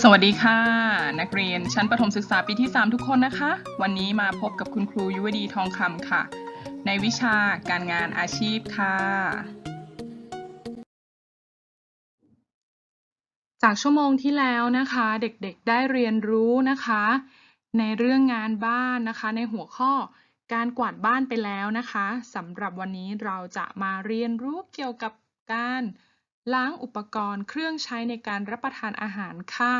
สวัสดีค่ะ นักเรียนชั้นประถมศึกษาปีที่ 3 ทุกคนนะคะ วันนี้มาพบกับคุณครูยุวดีทองคำค่ะ ในวิชาการงานอาชีพค่ะ จากชั่วโมงที่แล้วนะคะ เด็กๆได้เรียนรู้นะคะ ในเรื่องงานบ้านนะคะ ในหัวข้อการกวาดบ้านไปแล้วนะคะสำหรับวันนี้เราจะมาเรียนรู้เกี่ยวกับการ ล้างอุปกรณ์เครื่องใช้ในการรับประทานอาหารค่ะ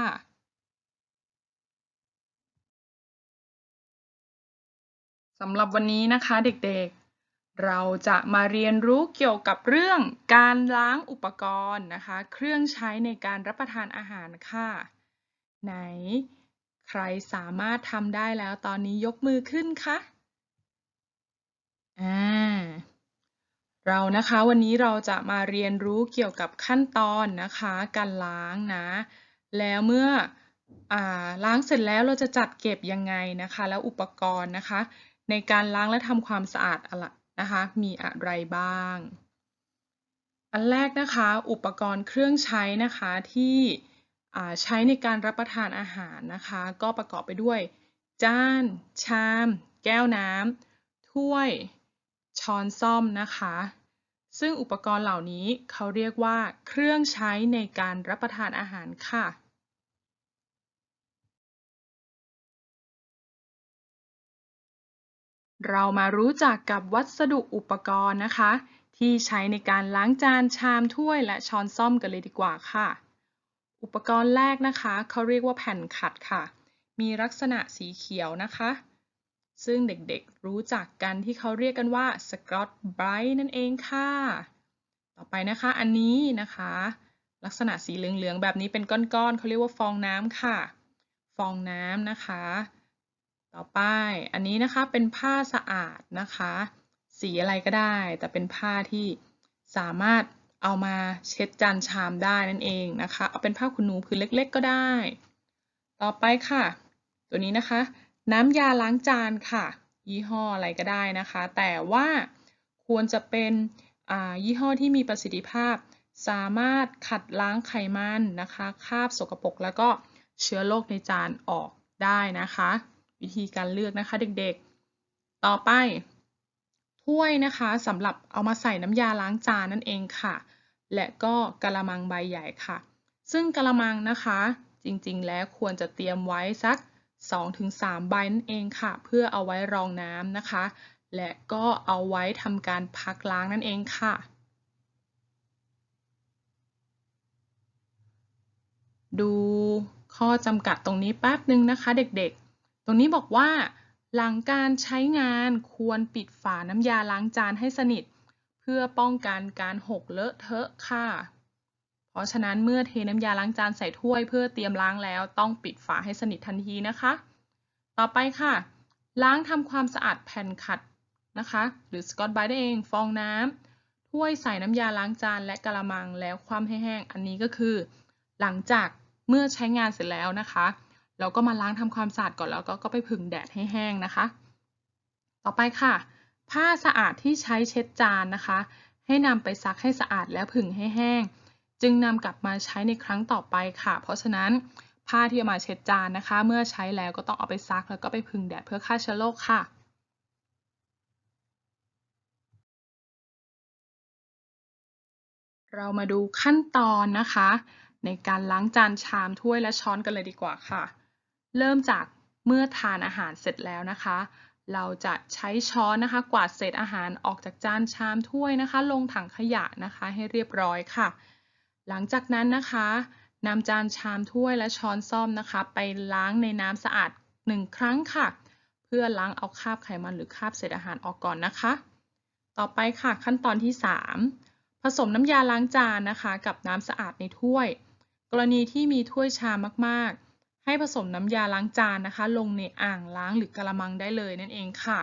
สำหรับวันนี้นะคะเด็กๆ เราจะมาเรียนรู้เกี่ยวกับเรื่องการล้างอุปกรณ์นะคะ เครื่องใช้ในการรับประทานอาหารค่ะ ไหน ใครสามารถทำได้แล้วตอนนี้ยกมือขึ้นคะอ่า เรานะคะวันนี้เราจะมาเรียนรู้เกี่ยวกับขั้นตอนนะคะการล้างนะ แล้วเมื่ออล้างเสร็จแล้วเราจะจัดเก็บยังไงนะคะ แล้วอุปกรณ์นะคะ ในการล้างและทำความสะอาดอะไรนะคะ มีอะไรบ้าง อันแรกนะคะอุปกรณ์เครื่องใช้นะคะที่ใช้ในการรับประทานอาหารนะคะ ก็ประกอบไปด้วย จาน ชาม แก้วน้ำถ้วย ช้อนส้อมนะคะ ซึ่งอุปกรณ์เหล่านี้เขาเรียกว่า เครื่องใช้ในการรับประทานอาหารค่ะ เรามารู้จักกับวัสดุอุปกรณ์นะคะ ที่ใช้ในการล้างจานชามถ้วยและช้อนส้อมกันเลยดีกว่าค่ะ อุปกรณ์แรกนะคะ เขาเรียกว่าแผ่นขัดค่ะ มีลักษณะสีเขียวนะคะ ซึ่งเด็กๆรู้จักกันที่เขาเรียกกันว่าสกอตไบรท์นั่นเองค่ะ ต่อไปนะคะอันนี้นะคะ ลักษณะสีเหลืองๆแบบนี้เป็นก้อนๆเขาเรียกว่าฟองน้ำค่ะ ฟองน้ำนะคะ ต่อไปอันนี้นะคะเป็นผ้าสะอาดนะคะ สีอะไรก็ได้ แต่เป็นผ้าที่สามารถเอามาเช็ดจานชามได้นั่นเองนะคะ เอาเป็นผ้าขนหนูผืนเล็ก ๆ ก็ได้ ต่อไปค่ะ ตัวนี้นะคะ น้ำยาล้างจานค่ะ ยี่ห้ออะไรก็ได้นะคะ แต่ว่าควรจะเป็นยี่ห้อที่มีประสิทธิภาพ สามารถขัดล้างไขมันนะคะคราบสกปรกแล้วก็เชื้อโรคในจานออกได้นะคะ วิธีการเลือกนะคะเด็กๆ ต่อไป ถ้วยนะคะสำหรับเอามาใส่น้ำยาล้างจานนั่นเองค่ะ และก็กระมังใบใหญ่ค่ะ ซึ่งกระมังนะคะจริงๆ แล้วควรจะเตรียมไว้สัก 2-3 ใบนั่นเองค่ะ เพื่อเอาไว้รองน้ำนะคะ และก็เอาไว้ทำการพักล้างนั่นเองค่ะ ดูข้อจำกัดตรงนี้แป๊บนึงนะคะเด็กๆ ตรงนี้บอกว่า หลังการใช้งานควรปิดฝาน้ำยาล้างจานให้สนิท เพื่อป้องกันการหกเลอะเทอะค่ะ เพราะฉะนั้นเมื่อเทน้ำยาล้างจานใส่ถ้วยเพื่อเตรียมล้างแล้วต้องปิดฝาให้สนิททันทีนะคะ ต่อไปค่ะ ล้างทำความสะอาดแผ่นขัดนะคะ หรือสกอตไบรท์เองฟองน้ำถ้วยใส่น้ำยาล้างจานและกระมังแล้วคว่ำให้แห้ง อันนี้ก็คือ หลังจากเมื่อใช้งานเสร็จแล้วนะคะ เราก็มาล้างทำความสะอาดก่อนแล้วก็ไปผึ่งแดดให้แห้งนะคะ ต่อไปค่ะผ้าสะอาดที่ใช้เช็ดจานนะคะ ให้นำไปซักให้สะอาดแล้วผึ่งให้แห้ง จึงนำกลับมาใช้ในครั้งต่อไปค่ะ เพราะฉะนั้นผ้าที่เอามาเช็ดจานนะคะ เมื่อใช้แล้วก็ต้องเอาไปซักแล้วก็ไปพึ่งแดดเพื่อฆ่าเชื้อโรคค่ะเรามาดูขั้นตอนนะคะ ในการล้างจานชามถ้วยและช้อนกันเลยดีกว่าค่ะ เริ่มจากเมื่อทานอาหารเสร็จแล้วนะคะ เราจะใช้ช้อนนะคะ กวาดเศษอาหารออกจากจานชามถ้วยนะคะ ลงถังขยะนะคะ ให้เรียบร้อยค่ะ หลังจากนั้นนะคะนำจานชามถ้วยและช้อนซ่อมนะคะ ไปล้างในน้ำสะอาดหนึ่งครั้งค่ะ เพื่อล้างเอาคราบไขมันหรือคราบเศษอาหารออกก่อนนะคะ ต่อไปค่ะขั้นตอนที่ 3 ผสมน้ำยาล้างจานนะคะ กับน้ำสะอาดในถ้วย กรณีที่มีถ้วยชามมากๆ ให้ผสมน้ำยาล้างจานนะคะ ลงในอ่างล้างหรือกระมังได้เลยนั่นเองค่ะ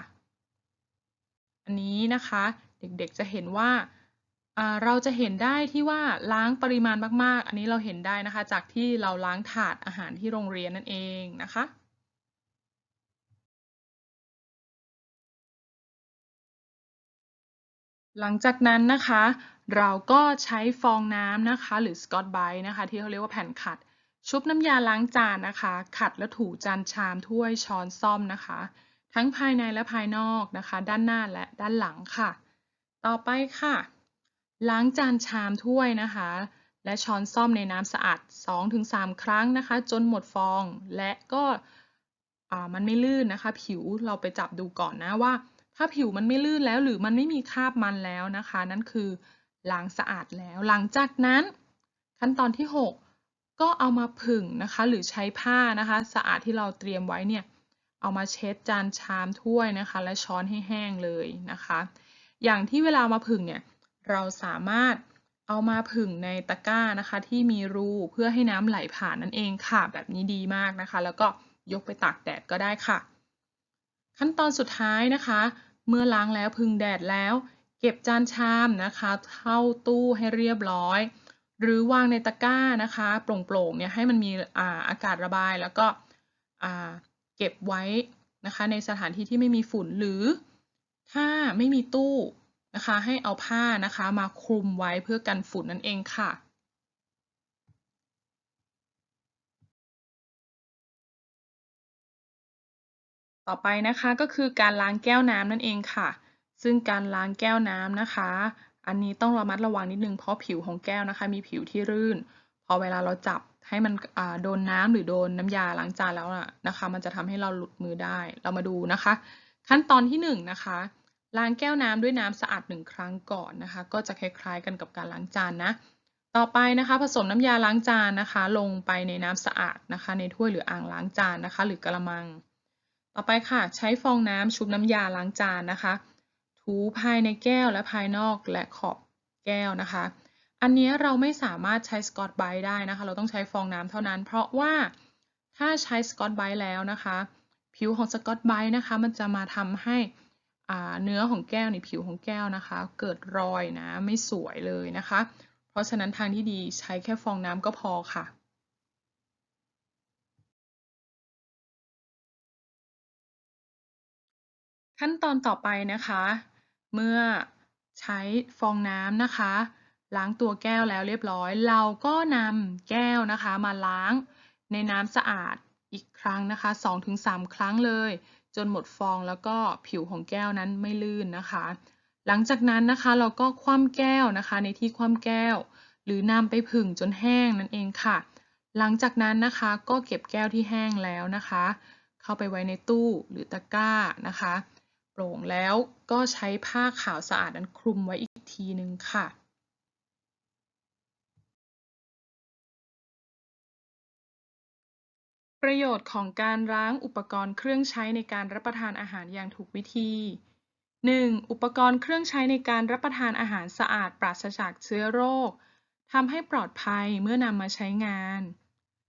อันนี้นะคะเด็กๆจะเห็นว่า เราจะเห็นได้ที่ว่าล้างปริมาณมาก ๆ อันนี้เราเห็นได้นะคะ จากที่เราล้างถาดอาหารที่โรงเรียนนั่นเองนะคะหลังจากนั้นนะคะ เราก็ใช้ฟองน้ำนะคะ หรือสกอตไบรท์นะคะ ที่เขาเรียกว่าแผ่นขัด ชุบน้ำยาล้างจานนะคะ ขัดและถูจานชามถ้วยช้อนซ่อมนะคะ ทั้งภายในและภายนอกนะคะ ด้านหน้าและด้านหลังค่ะ ต่อไปค่ะ ล้างจานชามถ้วยนะคะ และช้อนซ่อมในน้ำสะอาด 2-3 ครั้งนะคะ จนหมดฟอง และก็มันไม่ลื่นนะคะ ผิวเราไปจับดูก่อนนะว่า ถ้าผิวมันไม่ลื่นแล้วหรือมันไม่มีคราบมันแล้วนะคะ นั่นคือล้างสะอาดแล้ว หลังจากนั้น ขั้นตอนที่ 6 ก็เอามาผึ่งนะคะ หรือใช้ผ้านะคะ สะอาดที่เราเตรียมไว้เนี่ยเอามาเช็ดจานชามถ้วยนะคะ และช้อนให้แห้งเลยนะคะ อย่างที่เวลามาผึ่งเนี่ย เราสามารถเอามาผึ่งในตะกร้านะคะ ที่มีรูเพื่อให้น้ำไหลผ่านนั่นเองค่ะ แบบนี้ดีมากนะคะ แล้วก็ยกไปตากแดดก็ได้ค่ะ ขั้นตอนสุดท้ายนะคะ เมื่อล้างแล้วพึ่งแดดแล้ว เก็บจานชามนะคะ เข้าตู้ให้เรียบร้อย หรือวางในตะกร้านะคะโปร่งๆเนี่ยให้มันมีอาอากาศระบายแล้วก็เก็บไว้นะคะ ในสถานที่ที่ไม่มีฝุ่นหรือ ถ้าไม่มีตู้ นะคะ ให้เอาผ้านะคะมาคลุมไว้เพื่อกันฝุ่นนั่นเองค่ะต่อไปนะคะก็คือการล้างแก้วน้ำนั่นเองค่ะ ซึ่งการล้างแก้วน้ำนะคะ อันนี้ต้องระมัดระวังนิดนึงเพราะผิวของแก้วนะคะ มีผิวที่รื่น พอเวลาเราจับให้มันโดนน้ำหรือโดนน้ำยาล้างจานแล้วนะคะ มันจะทำให้เราหลุดมือได้ เรามาดูนะคะ ขั้นตอนที่1นนะคะ ล้างแก้วน้ำด้วยน้ำสะอาดหนึ่งครั้งก่อนนะคะ ก็จะคล้ายๆกันกับการล้างจานนะ ต่อไปนะคะ ผสมน้ำยาล้างจานนะคะ ลงไปในน้ำสะอาดนะคะ ในถ้วยหรืออ่างล้างจานนะคะ หรือกระมัง ต่อไปค่ะ ใช้ฟองน้ำชุบน้ำยาล้างจานนะคะ ถูภายในแก้วและภายนอกและขอบแก้วนะคะ อันนี้เราไม่สามารถใช้สกอตไบต์ได้นะคะ เราต้องใช้ฟองน้ำเท่านั้น เพราะว่าถ้าใช้สกอตไบต์แล้วนะคะ ผิวของสกอตไบต์นะคะ มันจะมาทำให้ เนื้อของแก้วในผิวของแก้วนะคะ เกิดรอยนะไม่สวยเลยนะคะ เพราะฉะนั้นทางที่ดีใช้แค่ฟองน้ำก็พอค่ะขั้นตอนต่อไปนะคะ เมื่อใช้ฟองน้ำนะคะ ล้างตัวแก้วแล้วเรียบร้อย เราก็นำแก้วนะคะมาล้างในน้ำสะอาดอีกครั้งนะคะ 2-3 ครั้งเลย จนหมดฟองแล้วก็ผิวของแก้วนั้นไม่ลื่นนะคะ หลังจากนั้นนะคะเราก็คว่ำแก้วนะคะ ในที่คว่ำแก้ว หรือนำไปผึ่งจนแห้งนั่นเองค่ะ หลังจากนั้นนะคะก็เก็บแก้วที่แห้งแล้วนะคะ เข้าไปไว้ในตู้หรือตะกร้านะคะ โปร่งแล้วก็ใช้ผ้าขาวสะอาดนั้นคลุมไว้อีกทีหนึ่งค่ะ ประโยชน์ของการล้างอุปกรณ์เครื่องใช้ในการรับประทานอาหารอย่างถูกวิธี 1. อุปกรณ์เครื่องใช้ในการรับประทานอาหารสะอาดปราศจากเชื้อโรคทำให้ปลอดภัยเมื่อนำมาใช้งาน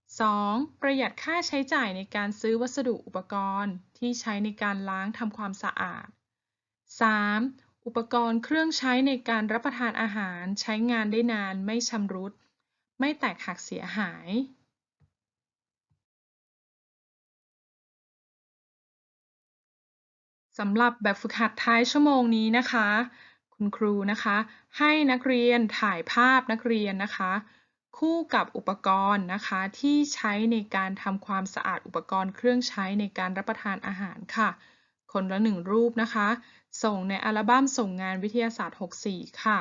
2. ประหยัดค่าใช้จ่ายในการซื้อวัสดุอุปกรณ์ที่ใช้ในการล้างทำความสะอาด 3. อุปกรณ์เครื่องใช้ในการรับประทานอาหารใช้งานได้นานไม่ชำรุด ไม่แตกหักเสียหาย สำหรับแบบฝึกหัดท้ายชั่วโมงนี้นะคะ คุณครูนะคะ ให้นักเรียนถ่ายภาพนักเรียนนะคะ คู่กับอุปกรณ์นะคะ ที่ใช้ในการทำความสะอาดอุปกรณ์เครื่องใช้ในการรับประทานอาหารค่ะ คนละหนึ่งรูปนะคะ ส่งในอัลบั้มส่งงานวิทยาศาสตร์ 64 ค่ะ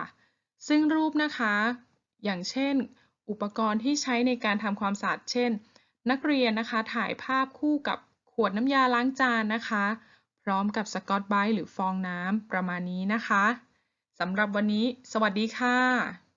ซึ่งรูปนะคะ อย่างเช่น อุปกรณ์ที่ใช้ในการทำความสะอาดเช่น นักเรียนนะคะ ถ่ายภาพคู่กับขวดน้ำยาล้างจานนะคะ พร้อมกับสกอตไบรท์หรือฟองน้ำประมาณนี้นะคะสำหรับวันนี้ สวัสดีค่ะ